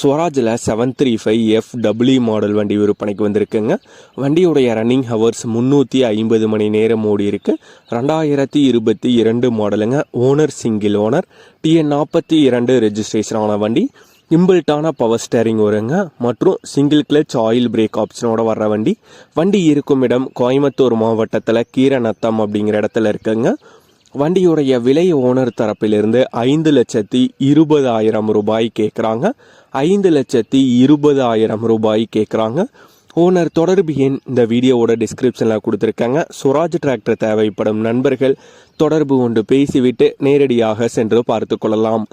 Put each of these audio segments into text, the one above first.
ஸ்வராஜில் seven three five F W model வண்டி விற்பனைக்கு வந்திருக்குங்க. வண்டியுடைய ரன்னிங் ஹவர்ஸ் முந்நூற்றி ஐம்பது மணி நேரம் ஓடி இருக்கு. ரெண்டாயிரத்தி இருபத்தி இரண்டு மாடலுங்க ஓனர் சிங்கிள் ஓனர் டிஎன் நாற்பத்தி இரண்டு ரெஜிஸ்ட்ரேஷன் ஆன வண்டி. இம்பிள்ட்டான பவர் ஸ்டேரிங் வருங்க. மற்றும் சிங்கிள் கிளச் ஆயில் பிரேக் ஆப்ஷனோட வர்ற வண்டி. வண்டி இருக்கும் இடம் கோயம்புத்தூர் மாவட்டத்தில் கீரநத்தம் அப்படிங்கிற இடத்துல இருக்குங்க. வண்டியுடைய விலை ஓனர் தரப்பிலிருந்து ஐந்து லட்சத்தி இருபதாயிரம் ரூபாய் கேட்குறாங்க. ஐந்து லட்சத்தி இருபதாயிரம் ரூபாய் கேட்குறாங்க. ஓனர் தொடர்பு எண் இந்த வீடியோவோட டிஸ்கிரிப்ஷனில் கொடுத்துருக்காங்க. சுராஜ் டிராக்டர் தேவைப்படும் நண்பர்கள் தொடர்பு கொண்டு பேசிவிட்டு நேரடியாக சென்று பார்த்து கொள்ளலாம்.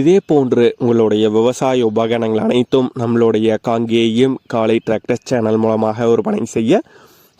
இதே போன்று உங்களுடைய விவசாய உபகரணங்கள் அனைத்தும் நம்மளுடைய காங்கேயம் காலை டிராக்டர் சேனல் மூலமாக விற்பனை செய்ய